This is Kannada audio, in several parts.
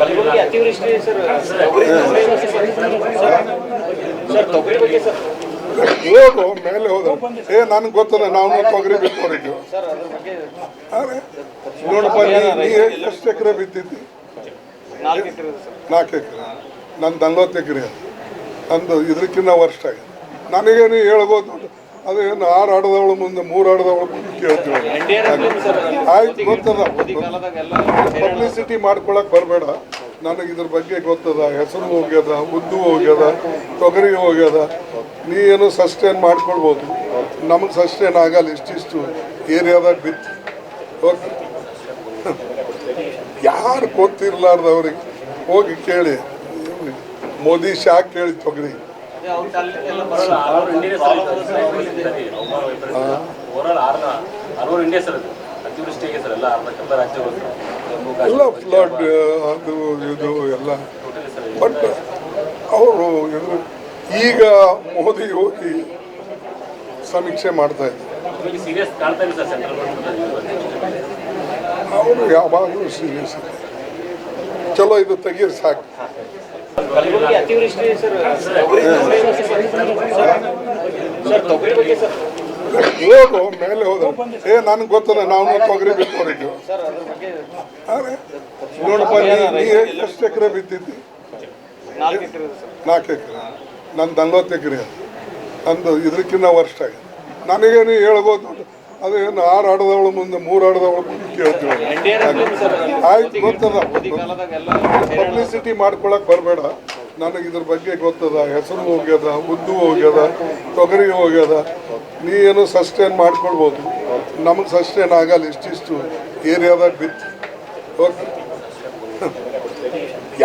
ಕಲಬುರಗಿ ಅತಿವೃಷ್ಟಿ ಸರ್. ಸರ್. ತೊಗರಿ ಬಗ್ಗೆ ಸರ್. ಹೋಗು ಮೇಲೆ ಹೋದ. ಏ ನನಗೆ ಗೊತ್ತಲ್ಲ ನಾವು ತೊಗರಿ ಬಿತ್ತೋರಿದ್ದು ಸರ್ ಅದ್ರ ಬಗ್ಗೆ ನೋಡಪ್ಪ ನೀ ಎಷ್ಟು ಎಕರೆ ಬಿತ್ತಿದ್ದಿ? ನಾಲ್ಕು ಎಕರೆ ಸರ್. ನಾಲ್ಕು ಎಕರೆ. ನಂದು ನಲ್ವತ್ತು ಎಕರೆ ನಂದು ಇದಕ್ಕಿಂತ ವರ್ಷ ಆಗಿದೆ. ನನಗೇನು ಹೇಳ್ಬೋದು. ಅದೇನು ಆರು ಆಡದವಳು ಮುಂದೆ ಮೂರು ಆಡದವಳು ಮುಂದೆ ಕೇಳ್ತೀವಿ. ಸರ್ ಆಯ್ತು ಗೊತ್ತದ. ಪಬ್ಲಿಸಿಟಿ ಮಾಡ್ಕೊಳಕ್ ಬರಬೇಡ. ನನಗೆ ಇದ್ರ ಬಗ್ಗೆ ಗೊತ್ತದ ಹೆಸರು ಹೋಗ್ಯದ ಉದ್ದು ಹೋಗ್ಯದ ತೊಗರಿ ಹೋಗ್ಯದ ಏನು ಸಸ್ಟೈನ್ ಮಾಡ್ಕೊಳ್ಬೋದು ನಮಗೆ ಸಸ್ಟೈನ್ ಆಗಲ್ಲ ಇಷ್ಟಿಷ್ಟು ಏರಿಯಾದಾಗ ಬಿತ್ತು ಓಕೆ ಯಾರು ಗೊತ್ತಿರ್ಲಾರ್ದವ್ರಿಗೆ ಹೋಗಿ ಕೇಳಿ ಮೋದಿ ಶಾ ಕೇಳಿ ತೊಗರಿ ಓವರಾಲ್ ಅತಿವೃಷ್ಟಿಗೆ ಸರ್ ಎಲ್ಲ ಅರ್ಧಕ್ಕರ್ಧ ರಾಜ್ಯಗಳು ಜಮ್ಮು ಎಲ್ಲ ಫ್ಲಡ್ ಅದು ಇದು ಎಲ್ಲ. ಬಟ್ ಅವರು ಇದು ಈಗ ಮೋದಿ ಹೋಗಿ ಸಮೀಕ್ಷೆ ಮಾಡ್ತಾ ಇದ್ದಾರೆ. ಅವರು ಯಾವಾಗಲೂ ಸೀರಿಯಸ್ ಚಲೋ ಇದು ತೆಗೀರಿ ಸಾಕು. ಕಲಬುರಗಿ ಅತಿವೃಷ್ಟಿ ಸರ್ ಸರ್ ತೊಗರಿ ಬಗ್ಗೆ ಸರ್ ಹೋಗು ಮೇಲೆ ಹೋದ ಏ ನನಗೆ ಗೊತ್ತದ ನಾವು ತೊಗರಿ ಬಿತ್ತೋರಿದ್ದು. ನೋಡಪ್ಪ ನೀ ಎಷ್ಟು ಎಕರೆ ಬಿತ್ತಿದ್ದಿ? ನಾಲ್ಕು ಎಕರೆ ಸರ್. ನಾಲ್ಕು ಎಕರೆ. ನಂದು ನಲ್ವತ್ತು ಎಕರೆ ನಂದು ಇದಕ್ಕಿಂತ ವರ್ಷ ಆಗಿದೆ. ನನಗೇನು ಹೇಳ್ಬೋದು? ಅದೇನು ಆರು ಆಡದವಳು ಮುಂದೆ, ಮೂರು ಆಡದವಳು ಮುಂದೆ ಕೇಳ್ತೀವಿ. ಆಯ್ತು, ಗೊತ್ತದ. ಪಬ್ಲಿಸಿಟಿ ಮಾಡ್ಕೊಳಕ್ ಬರಬೇಡ. ನನಗೆ ಇದ್ರ ಬಗ್ಗೆ ಗೊತ್ತದ. ಹೆಸರು ಹೋಗ್ಯದ ಉದ್ದು ಹೋಗ್ಯದ, ತೊಗರಿ ಹೋಗ್ಯದ. ನೀ ಏನು ಸಸ್ಟೈನ್ ಮಾಡ್ಕೊಳ್ಬೋದು. ನಮಗೆ ಸಸ್ಟೈನ್ ಆಗಲ್ಲ, ಇಷ್ಟಿಷ್ಟು ಏರಿಯಾದಾಗ ಬಿತ್ತು. ಓಕೆ?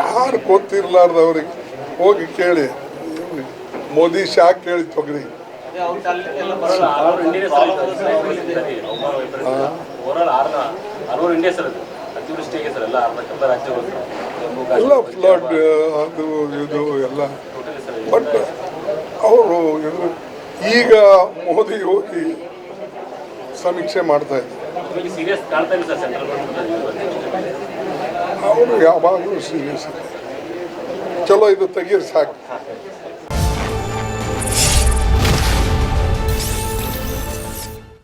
ಯಾರು ಗೊತ್ತಿರ್ಲಾರ್ದವ್ರಿಗೆ, ಹೋಗಿ ಕೇಳಿ. ಮೋದಿ ಶಾಕ್ ಕೇಳಿ ತೊಗರಿ. ಎಲ್ಲ ಫ್ಲಡ್ ಅದು. ಇದು ಎಲ್ಲ. ಬಟ್ ಅವರು ಇದು ಈಗ ಮೋದಿ ಹೋಗಿ ಸಮೀಕ್ಷೆ ಮಾಡ್ತಾ ಇದ್ದಾರೆ. ಅವರು ಯಾವಾಗಲೂ ಸೀರಿಯಸ್ ಚಲೋ ಇದು ತೆಗೀರಿ ಸಾಕು.